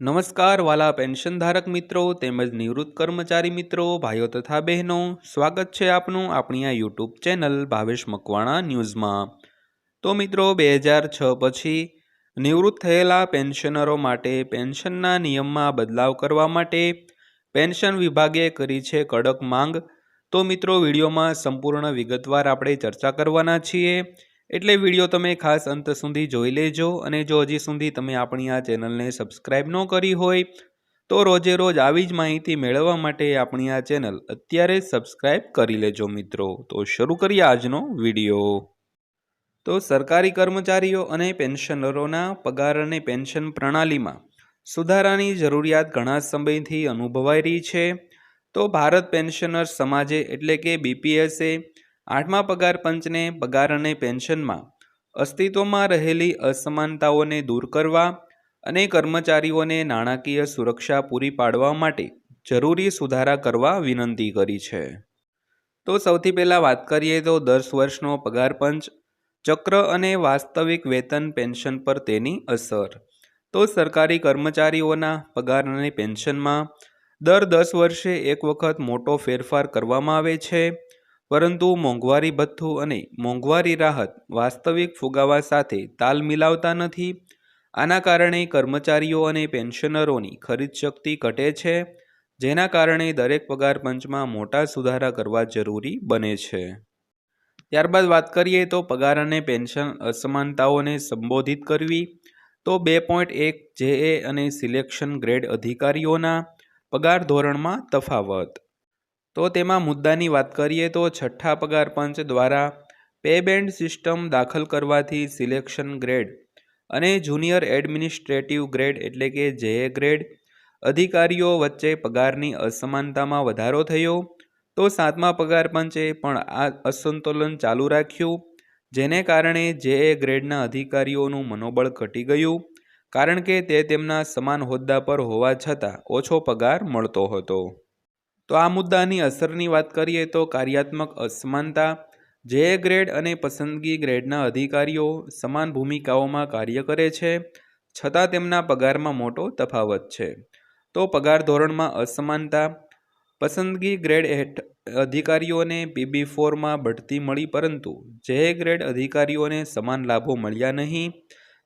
નમસ્કાર વાલા પેન્શનધારક મિત્રો, તેમજ નિવૃત્ત કર્મચારી મિત્રો, ભાઈઓ તથા બહેનો, સ્વાગત છે આપનું આપણી આ યુટ્યુબ ચેનલ ભાવેશ મકવાણા ન્યૂઝમાં. તો મિત્રો બે હજાર છ પછી નિવૃત્ત થયેલા પેન્શનરો માટે પેન્શનના નિયમમાં બદલાવ કરવા માટે પેન્શન વિભાગે કરી છે કડક માંગ. તો મિત્રો, વિડીયોમાં સંપૂર્ણ વિગતવાર આપણે ચર્ચા કરવાના છીએ. એટલે વીડિયો તમે ખાસ અંત સુધી જોઈ લેજો અને જો હજી સુધી તમે આપણી આ ચેનલને સબસ્ક્રાઈબ ન કરી હોય, તો રોજે રોજ આવી જ માહિતી મેળવવા માટે આપણી આ ચેનલ અત્યારે સબસ્ક્રાઈબ કરી લેજો મિત્રો. તો શરૂ કરીએ આજનો વીડિયો. તો સરકારી કર્મચારીઓ અને પેન્શનરોના પગાર અને પેન્શન પ્રણાલીમાં સુધારાની જરૂરિયાત ઘણા સમયથી અનુભવાઈ રહી છે. તો ભારત પેન્શનર્સ સમાજે એટલે કે બીપીએસે આઠમા પગાર પંચને પગાર અને પેન્શનમાં અસ્તિત્વમાં રહેલી અસમાનતાઓને દૂર કરવા અને કર્મચારીઓને નાણાકીય સુરક્ષા પૂરી પાડવા માટે જરૂરી સુધારા કરવા વિનંતી કરી છે. તો સૌથી પહેલાં વાત કરીએ તો દસ વર્ષનો પગાર પંચ, ચક્ર અને વાસ્તવિક વેતન પેન્શન પર તેની અસર. તો સરકારી કર્મચારીઓના પગાર અને પેન્શનમાં દર દસ વર્ષે એક વખત મોટો ફેરફાર કરવામાં આવે છે. પરંતુ મોંઘવારી ભથ્થું અને મોંઘવારી રાહત વાસ્તવિક ફુગાવા સાથે તાલ મિલાવતા નથી. આના કારણે કર્મચારીઓ અને પેન્શનરોની ખરીદ શક્તિ ઘટે છે, જેના કારણે દરેક પગાર પંચમાં મોટા સુધારા કરવા જરૂરી બને છે. ત્યારબાદ વાત કરીએ તો પગાર અને પેન્શન અસમાનતાઓને સંબોધિત કરવી. તો બે પોઈન્ટ એક જેએ અને સિલેક્શન ગ્રેડ અધિકારીઓના પગાર ધોરણમાં તફાવત. તો તેમાં મુદ્દાની વાત કરીએ તો છઠ્ઠા પગાર પંચ દ્વારા પે બેન્ડ સિસ્ટમ દાખલ કરવાથી સિલેક્શન ગ્રેડ અને જુનિયર એડમિનિસ્ટ્રેટિવ ગ્રેડ એટલે કે જે ગ્રેડ અધિકારીઓ વચ્ચે પગારની અસમાનતામાં વધારો થયો તો સાતમા પગાર પંચે પણ આ અસંતુલન ચાલુ રાખ્યું, જેને કારણે જે ગ્રેડના અધિકારીઓનું મનોબળ ઘટી ગયું, કારણ કે તે તેમના સમાન હોદ્દા પર હોવા છતાં ઓછો પગાર મળતો હતો. તો આ મુદ્દાની અસરની વાત કરીએ તો કાર્યાત્મક અસમાનતા જે ગ્રેડ અને પસંદગી ગ્રેડના અધિકારીઓ સમાન ભૂમિકાઓમાં કાર્ય કરે છે, છતાં તેમના પગારમાં મોટો તફાવત છે. તો પગાર ધોરણમાં અસમાનતા, પસંદગી ગ્રેડ હેઠ અધિકારીઓને પીબી ફોરમાં બઢતી મળી પરંતુ જે ગ્રેડ અધિકારીઓને સમાન લાભો મળ્યા નહીં.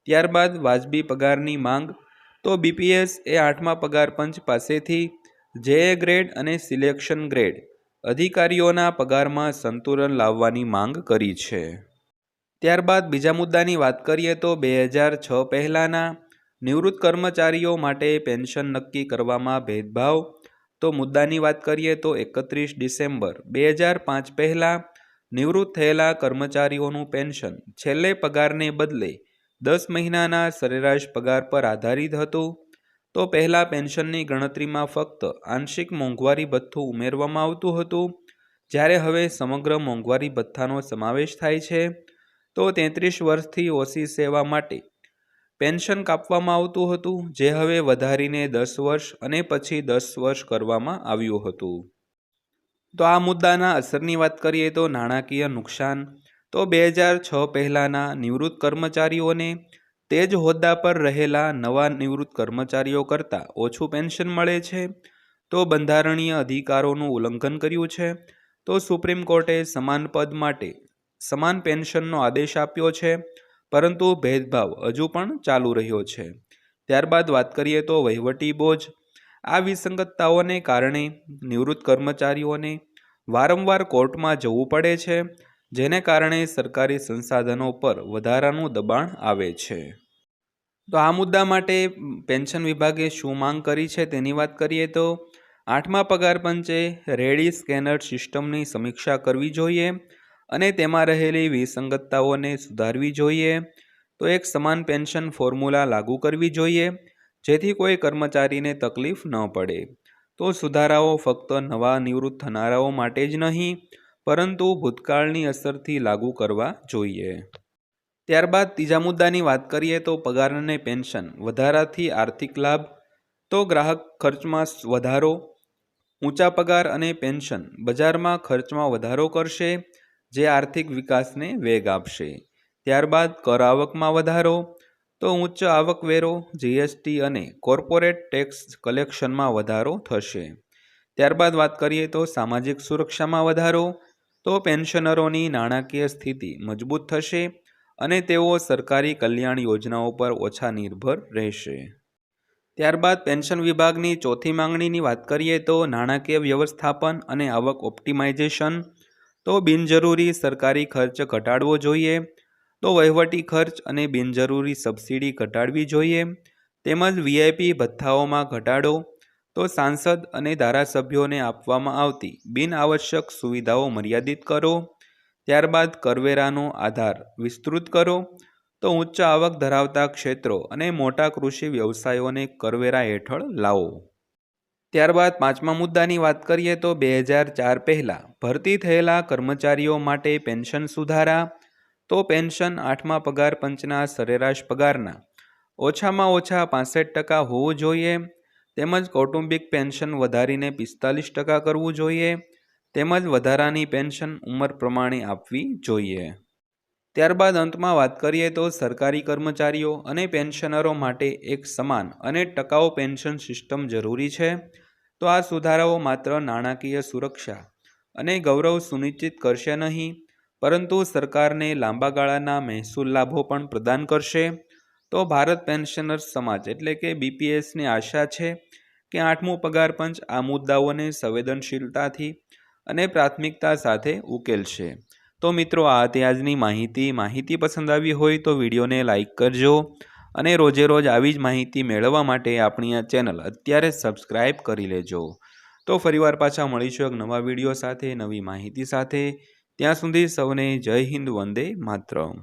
ત્યારબાદ વાજબી પગારની માંગ, તો બીપીએસ એ આઠમા પગાર પંચ પાસેથી જે ગ્રેડ અને સિલેક્શન ગ્રેડ અધિકારીઓના પગારમાં સંતુલન લાવવાની માંગ કરી છે. ત્યારબાદ બીજા મુદ્દાની વાત કરીએ તો બે હજાર છ પહેલાંના નિવૃત્ત કર્મચારીઓ માટે પેન્શન નક્કી કરવામાં ભેદભાવ. તો મુદ્દાની વાત કરીએ તો એકત્રીસ ડિસેમ્બર બે હજાર પાંચ પહેલાં નિવૃત્ત થયેલા કર્મચારીઓનું પેન્શન છેલ્લે પગારને બદલે દસ મહિનાના સરેરાશ પગાર પર આધારિત હતું. તો પહેલાં પેન્શનની ગણતરીમાં ફક્ત આંશિક મોંઘવારી ભથ્થું ઉમેરવામાં આવતું હતું. જ્યારે હવે સમગ્ર મોંઘવારી ભથ્થાનો સમાવેશ થાય છે. તો તેત્રીસ વર્ષથી ઓછી સેવા માટે પેન્શન કાપવામાં આવતું હતું, જે હવે વધારીને દસ વર્ષ અને પછી દસ વર્ષ કરવામાં આવ્યું હતું. તો આ મુદ્દાના અસરની વાત કરીએ તો નાણાકીય નુકસાન. તો બે હજાર છ પહેલાંના નિવૃત્ત કર્મચારીઓને તે જ હોદ્દા પર રહેલા નવા નિવૃત્ત કર્મચારીઓ કરતાં ઓછું પેન્શન મળે છે. તો બંધારણીય અધિકારોનું ઉલ્લંઘન કર્યું છે. તો સુપ્રીમ કોર્ટે સમાન પદ માટે સમાન પેન્શનનો આદેશ આપ્યો છે. પરંતુ ભેદભાવ હજુ પણ ચાલુ રહ્યો છે. ત્યારબાદ વાત કરીએ તો વહીવટી બોજ. આ વિસંગતતાઓને કારણે નિવૃત્ત કર્મચારીઓને વારંવાર કોર્ટમાં જવું પડે છે. જેને કારણે સરકારી સંસાધનો પર વધારાનું દબાણ આવે છે. તો આ મુદ્દા માટે પેન્શન વિભાગે શું માંગ કરી છે તેની વાત કરીએ તો આઠમા પગાર પંચે રેડી સ્કેનર સિસ્ટમની સમીક્ષા કરવી જોઈએ અને તેમાં રહેલી વિસંગતતાઓને સુધારવી જોઈએ. તો એક સમાન પેન્શન ફોર્મ્યુલા લાગુ કરવી જોઈએ, જેથી કોઈ કર્મચારીને તકલીફ ન પડે. તો સુધારાઓ ફક્ત નવા નિવૃત્ત થનારાઓ માટે જ નહીં પરંતુ ભૂતકાળની અસરથી લાગુ કરવા જોઈએ. ત્યારબાદ ત્રીજા મુદ્દાની વાત કરીએ તો પગાર અને પેન્શન. વધારાથી આર્થિક લાભ, તો ગ્રાહક ખર્ચમાં વધારો, ઊંચા પગાર અને પેન્શન. બજારમાં ખર્ચમાં વધારો કરશે, જે આર્થિક વિકાસને વેગ આપશે. ત્યારબાદ કર આવકમાં વધારો, તો ઉચ્ચ આવકવેરો જીએસટી અને કોર્પોરેટ ટેક્સ કલેક્શનમાં વધારો થશે. ત્યારબાદ વાત કરીએ તો સામાજિક સુરક્ષામાં વધારો તો પેન્શનરોની નાણાકીય સ્થિતિ મજબૂત થશે અને તેઓ સરકારી કલ્યાણ યોજનાઓ પર ઓછા નિર્ભર રહેશે. ત્યારબાદ પેન્શન વિભાગની ચોથી માંગણીની વાત કરીએ તો નાણાકીય વ્યવસ્થાપન અને આવક ઓપ્ટિમાઇઝેશન. તો બિનજરૂરી સરકારી ખર્ચ ઘટાડવો જોઈએ. તો વહીવટી ખર્ચ અને બિનજરૂરી સબસિડી ઘટાડવી જોઈએ. તેમજ વીઆઈપી ભથ્થાઓમાં ઘટાડો. તો સાંસદ અને ધારાસભ્યોને આપવામાં આવતી બિનઆવશ્યક સુવિધાઓ મર્યાદિત કરો. ત્યારબાદ કરવેરાનો આધાર વિસ્તૃત કરો. તો ઉચ્ચ આવક ધરાવતા ક્ષેત્રો અને મોટા કૃષિ વ્યવસાયોને કરવેરા હેઠળ લાવો. ત્યારબાદ પાંચમા મુદ્દાની વાત કરીએ તો બે હજાર ચાર પહેલાં ભરતી થયેલા કર્મચારીઓ માટે પેન્શન સુધારા. તો પેન્શન આઠમા પગાર પંચના સરેરાશ પગારના ઓછામાં ઓછા પાસઠ ટકા હોવું જોઈએ. તેમજ કૌટુંબિક પેન્શન વધારીને પિસ્તાલીસ ટકા કરવું જોઈએ. તેમજ વધારાની પેન્શન ઉંમર પ્રમાણે આપવી જોઈએ. ત્યારબાદ અંતમાં વાત કરીએ તો સરકારી કર્મચારીઓ અને પેન્શનરો માટે એક સમાન અને ટકાઉ પેન્શન સિસ્ટમ જરૂરી છે. તો આ સુધારાઓ માત્ર નાણાકીય સુરક્ષા અને ગૌરવ સુનિશ્ચિત કરશે નહીં, પરંતુ સરકારને લાંબા ગાળાના મહેસૂલ લાભો પણ પ્રદાન કરશે. તો ભારત પેન્શનર્સ સમાજ એટલે કે બીપીએસની આશા છે કે આઠમું પગાર પંચ આ મુદ્દાઓને સંવેદનશીલતાથી અને પ્રાથમિકતા સાથે ઉકેલશે. તો મિત્રો, આ હતી આજની માહિતી. માહિતી પસંદ આવી હોય તો વિડીયોને લાઇક કરજો અને રોજે રોજ આવી જ માહિતી મેળવવા માટે આપણી આ ચેનલ અત્યારે સબસ્ક્રાઈબ કરી લેજો. તો ફરીવાર પાછા મળીશું એક નવા વીડિયો સાથે, નવી માહિતી સાથે. ત્યાં સુધી સૌને જય હિન્દ, વંદે માતરમ.